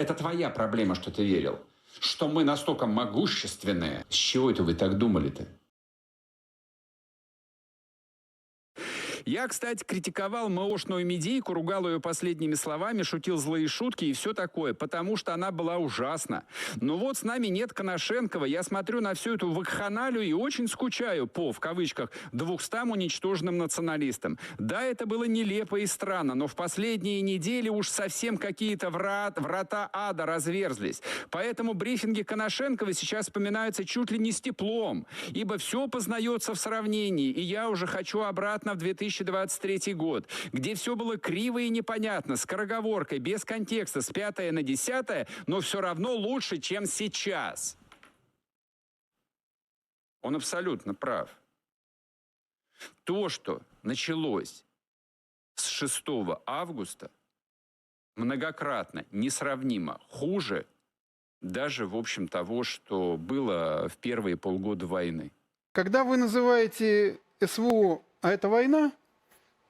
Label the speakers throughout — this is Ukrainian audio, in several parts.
Speaker 1: Это твоя проблема, что ты верил. Что мы настолько могущественные. С чего это вы так думали-то?
Speaker 2: Я, кстати, критиковал МОшную медийку, ругал ее последними словами, шутил злые шутки и все такое, потому что она была ужасна. Но вот с нами нет Коношенкова. Я смотрю на всю эту вакханалию и очень скучаю по, в кавычках, двухстам уничтоженным националистам. Да, это было нелепо и странно, но в последние недели уж совсем какие-то врат, врата ада разверзлись. Поэтому брифинги Коношенкова сейчас вспоминаются чуть ли не с теплом, ибо все познается в сравнении, и я уже хочу обратно в 2023 год, где все было криво и непонятно, с скороговоркой, без контекста, с пятое на десятое, но все равно лучше, чем сейчас. Он абсолютно прав. То, что началось с 6 августа, многократно, несравнимо хуже даже, в общем, того, что было в первые полгода войны.
Speaker 3: Когда вы называете СВО, а это война,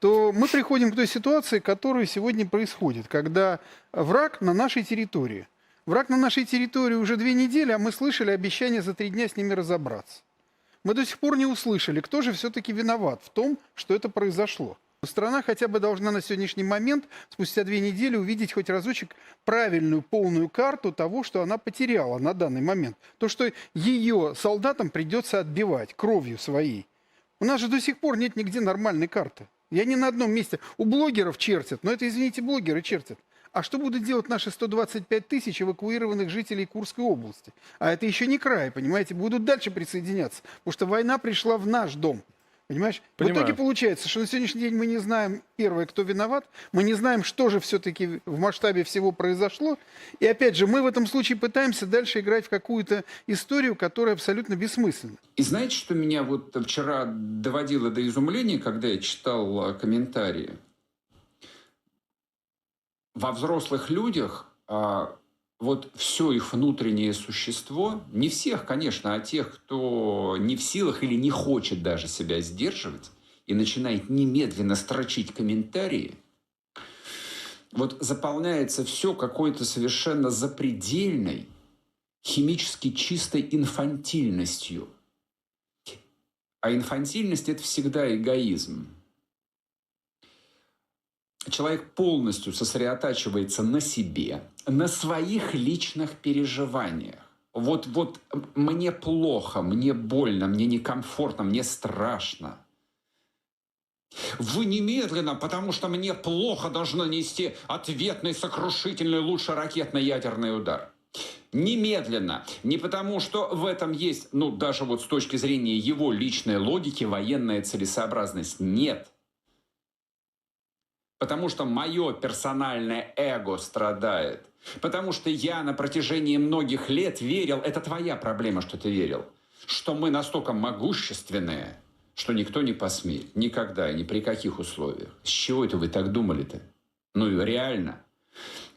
Speaker 3: то мы приходим к той ситуации, которая сегодня происходит, когда враг на нашей территории. Враг на нашей территории уже две недели, а мы слышали обещание за три дня с ними разобраться. Мы до сих пор не услышали, кто же все-таки виноват в том, что это произошло. Страна хотя бы должна на сегодняшний момент, спустя две недели, увидеть хоть разочек правильную, полную карту того, что она потеряла на данный момент. То, что ее солдатам придется отбивать кровью своей. У нас же до сих пор нет нигде нормальной карты. Я не на одном месте. У блогеров чертят, но это, извините, блогеры чертят. А что будут делать наши 125 тысяч эвакуированных жителей Курской области? А это еще не край, понимаете? Будут дальше присоединяться, потому что война пришла в наш дом. Понимаешь?
Speaker 4: Понимаю.
Speaker 3: В итоге получается, что на сегодняшний день мы не знаем, первое, кто виноват, мы не знаем, что же все-таки в масштабе всего произошло. И опять же, мы в этом случае пытаемся дальше играть в какую-то историю, которая абсолютно бессмысленна.
Speaker 1: И знаете, что меня вот вчера доводило до изумления, когда я читал а, комментарии? Во взрослых людях а, вот все их внутреннее существо, не всех, конечно, а тех, кто не в силах или не хочет даже себя сдерживать и начинает немедленно строчить комментарии, вот заполняется все какой-то совершенно запредельной, химически чистой инфантильностью. А инфантильность – это всегда эгоизм. Человек полностью сосредотачивается на себе, на своих личных переживаниях. Вот, вот мне плохо, мне больно, мне некомфортно, мне страшно. Вы немедленно, потому что мне плохо, должны нести ответный, сокрушительный, лучше ракетно-ядерный удар. Немедленно. Не потому, что в этом есть, ну, даже вот с точки зрения его личной логики, военная целесообразность. Нет. Потому что мое персональное эго страдает. Потому что я на протяжении многих лет верил, это твоя проблема, что ты верил, что мы настолько могущественные, что никто не посмеет. Никогда и ни при каких условиях. С чего это вы так думали-то? Ну и реально.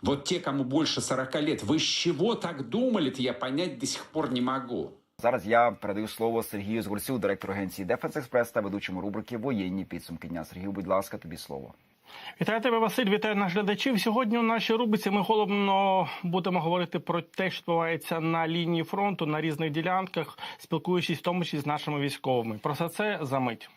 Speaker 1: Вот те, кому больше 40 лет, вы с чего так думали-то, я понять до сих пор не могу.
Speaker 5: Зараз я передаю слово Сергію Згурцю, директору агенції Дефенс Експрес та ведучому рубрики Воєнні підсумки дня. Сергію, будь ласка, тобі слово.
Speaker 4: Вітаю тебе, Василь, вітаю наших глядачів. Сьогодні у нашій рубриці ми головно будемо говорити про те, що відбувається на лінії фронту на різних ділянках, спілкуючись в тому числі з нашими військовими. Про все це за мить.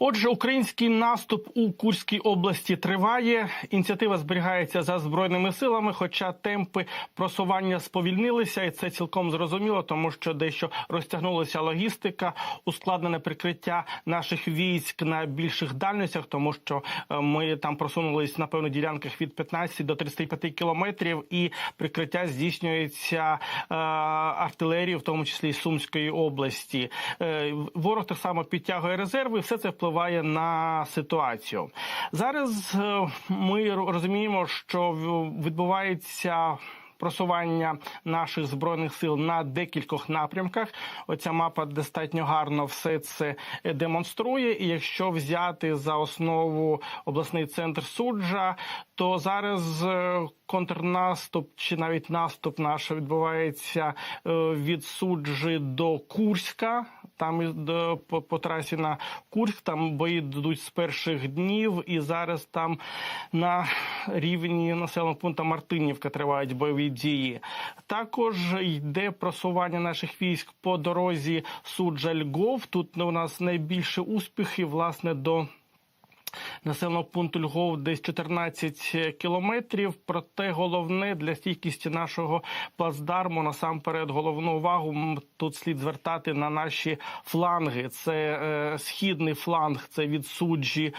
Speaker 4: Отже, український наступ у Курській області триває. Ініціатива зберігається за збройними силами, хоча темпи просування сповільнилися, і це цілком зрозуміло, тому що дещо розтягнулася логістика, ускладнене прикриття наших військ на більших дальностях, тому що е, ми там просунулись на певних ділянках від 15 до 35 кілометрів, і прикриття здійснюється е, артилерією, в тому числі і Сумської області. Е, ворог так само підтягує резерви. Все це впливає на ситуацію. Зараз е, ми розуміємо, що відбувається. Просування наших збройних сил на декількох напрямках. Оця мапа достатньо гарно все це е, демонструє. І якщо взяти за основу обласний центр суджа, то зараз е, контрнаступ чи навіть наступ наш відбувається від суджі до Курська. Там по, по трасі на Курськ. Там бої йдуть з перших днів, і зараз там на рівні населеного пункту Мартинівка тривають бойові дії. Також йде просування наших військ по дорозі Суджа-Льгов. Тут у нас найбільше успіхи власне, до населеного пункту Львов десь 14 кілометрів. Проте головне для стійкості нашого плацдарму насамперед головну увагу тут слід звертати на наші фланги. Це е, східний фланг, це від суджі.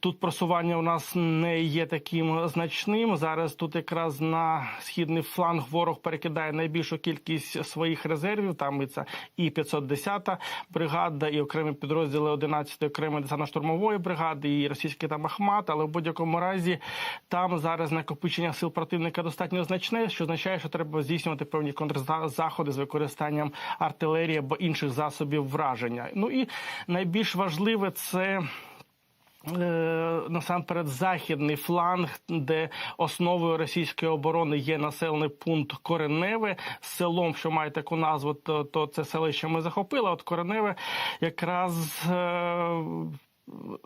Speaker 4: Тут просування у нас не є таким значним. Зараз тут якраз на східний фланг ворог перекидає найбільшу кількість своїх резервів. Там і це і 510 бригада, і окремі підрозділи 11-ї окремої десантно-штурмової бригади, і російський там Ахмат. Але в будь-якому разі там зараз накопичення сил противника достатньо значне, що означає, що треба здійснювати певні контрзаходи з використанням артилерії або інших засобів враження. Ну і найбільш важливе це. Е, Насамперед, західний фланг, де основою російської оборони є населений пункт Кореневе з селом, що має таку назву, то, то це селище ми захопили. От Кореневе якраз е,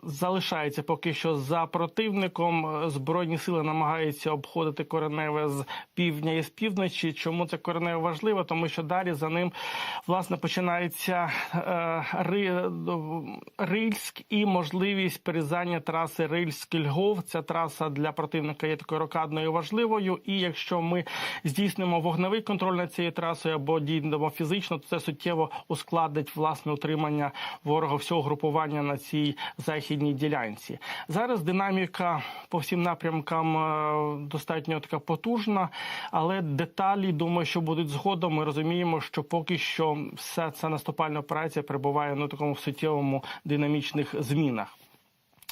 Speaker 4: залишається поки що за противником. Збройні сили намагаються обходити Кореневе з півдня і з півночі. Чому це Кореневе важливо? Тому що далі за ним власне починається е, Ри, Рильськ і можливість перерізання траси Рильськ-Льгов. Ця траса для противника є такою рокадною важливою. І якщо ми здійснимо вогневий контроль над цією трасою або дійдемо фізично, то це суттєво ускладнить власне утримання ворога всього групування на цій західній ділянці. Зараз динаміка по всім напрямкам е, достатньо така потужна, але деталі думаю, що будуть згодом. Ми розуміємо, що поки що вся ця наступальна операція перебуває на такому суттєвому динамічних змінах.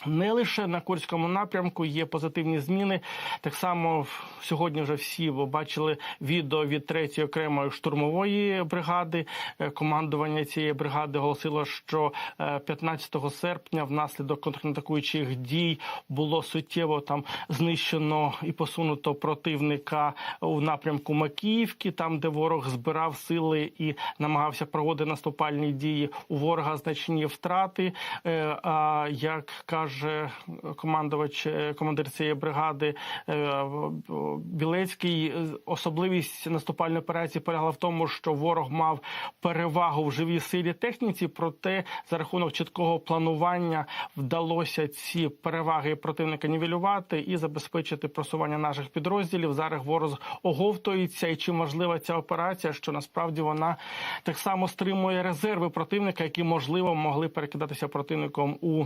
Speaker 4: Не лише на Курському напрямку є позитивні зміни. Так само сьогодні вже всі бачили відео від 3-ї окремої штурмової бригади. Е, Командування цієї бригади оголосило, що е, 15 серпня внаслідок контратакуючих дій було суттєво там знищено і посунуто противника у напрямку Макіївки, там де ворог збирав сили і намагався проводити наступальні дії. У ворога значні втрати. Е, А як каже командувач, е, командир цієї бригади е, Білецький, е, особливість наступальної операції полягала в тому, що ворог мав перевагу в живій силі техніці, проте за рахунок чіткого планування вдалося ці переваги противника нівелювати і забезпечити просування наших підрозділів. Зараз ворог оговтується, і чим важлива ця операція, що насправді вона так само стримує резерви противника, які можливо могли перекидатися противником у